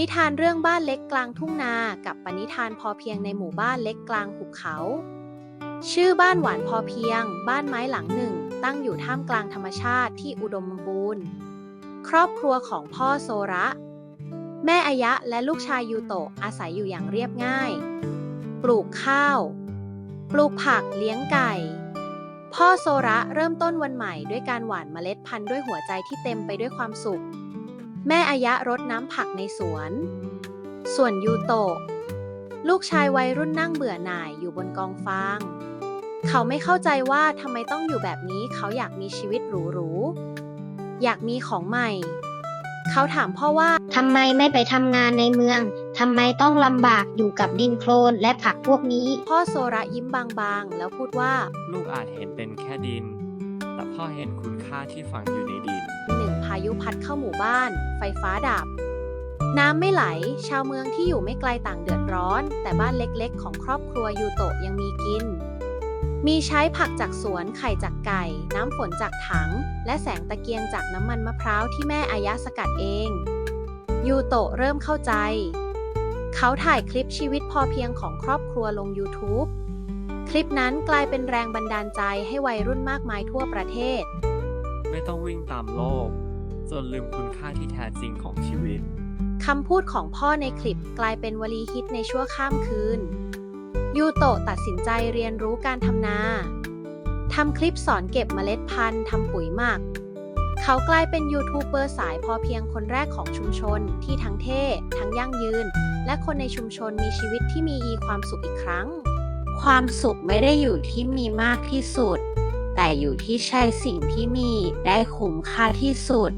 นิทานเรื่องบ้านเล็กกลางทุ่งนา กับปณิธานพอเพียงในหมู่บ้านเล็กกลางหุบเขา ชื่อบ้านหวานพอเพียง บ้านไม้หลังหนึ่ง ตั้งอยู่ท่ามกลางธรรมชาติที่อุดมสมบูรณ์ ครอบครัวของพ่อโซระ แม่อายะและลูกชายยูโตะอาศัยอยู่อย่างเรียบง่าย ปลูกข้าว ปลูกผักเลี้ยงไก่ พ่อโซระเริ่มต้นวันใหม่ด้วยการหว่านเมล็ดพันธุ์ด้วยหัวใจที่เต็มไปด้วยความสุข แม่อายะรดน้ำผักในสวน ส่วนยูโตะ ลูกชายวัยรุ่นนั่งเบื่อหน่ายอยู่บนกองฟาง เขาไม่เข้าใจว่าทำไมต้องอยู่แบบนี้เขาอยากมีชีวิตหรูๆ อยากมีของใหม่ เขาถามพ่อว่าทำไมไม่ไปทำงานในเมือง ทำไมต้องลำบากอยู่กับดินโคลนและผักพวกนี้ พ่อโซระยิ้มบางๆ แล้วพูดว่า ลูกอาจเห็นเป็นแค่ดิน แต่พ่อเห็นคุณค่าที่ฝังอยู่ในดินหนึ่งพา ยุพัดเข้าหมู่บ้าน ไฟฟ้าดับ น้ำไม่ไหล ชาวเมืองที่อยู่ไม่ไกลต่างเดือดร้อน แต่บ้านเล็กๆ ของครอบครัวยูโตะยังมีกิน มีใช้ผักจากสวนไข่จากไก่ น้ำฝนจากถัง และแสงตะเกียงจากน้ำมันมะพร้าวที่แม่อายะสกัดเอง ยูโตะเริ่มเข้าใจ เขาถ่ายคลิปชีวิตพอเพียงของครอบครัวลง YouTube คลิปนั้นกลายเป็นแรงบันดาลใจให้วัยรุ่นมากมายทั่วประเทศ ไม่ต้องวิ่งตามโลก จนลืมคุณค่าที่แท้จริงของชีวิต คำพูดของพ่อในคลิปกลายเป็นวลีฮิตในชั่วข้ามคืน ยูโตะตัดสินใจเรียนรู้การทำนาทำคลิปสอนเก็บเมล็ดพันธุ์ทำปุ๋ยหมัก เขากลายเป็นยูทูบเบอร์สายพอเพียงคนแรกของชุมชนที่ทั้งเท่ ทั้งยั่งยืน และคนในชุมชนมีชีวิตที่มีความสุขอีกครั้ง ความสุขไม่ได้อยู่ที่มีมากที่สุด แต่อยู่ที่ใช้สิ่งที่มีได้คุ้มค่าที่สุด